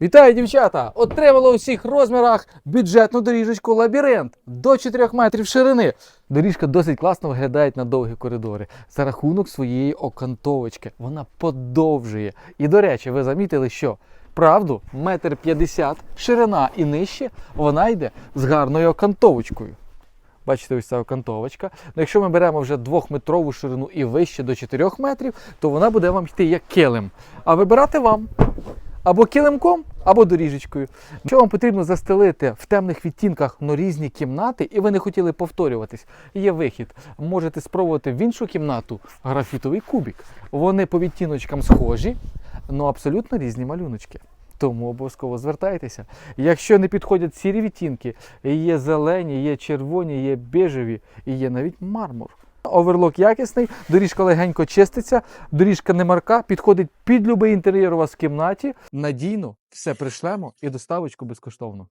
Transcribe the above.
Вітаю, дівчата! Отримала у всіх розмірах бюджетну доріжечку лабіринт до 4 метрів ширини. Доріжка досить класно виглядає на довгі коридори за рахунок своєї окантовочки. Вона подовжує. І до речі, ви замітили, що правду метр п'ятдесят ширина і нижче вона йде з гарною окантовочкою. Бачите, ось ця окантовочка. Ну, якщо ми беремо вже двохметрову ширину і вище до 4 метрів, то вона буде вам йти як килим. А вибирати вам або килимком, або доріжечкою. Якщо вам потрібно застелити в темних відтінках но різні кімнати, і ви не хотіли повторюватись, є вихід. Можете спробувати в іншу кімнату графітовий кубик. Вони по відтіночкам схожі, але абсолютно різні малюночки. Тому обов'язково звертайтеся. Якщо не підходять сірі відтінки, є зелені, є червоні, є бежеві і є навіть мармур. Оверлок якісний, доріжка легенько чиститься, доріжка не марка, підходить під будь-який інтер'єр у вас в кімнаті. Надійно все пришлемо і доставочку безкоштовно.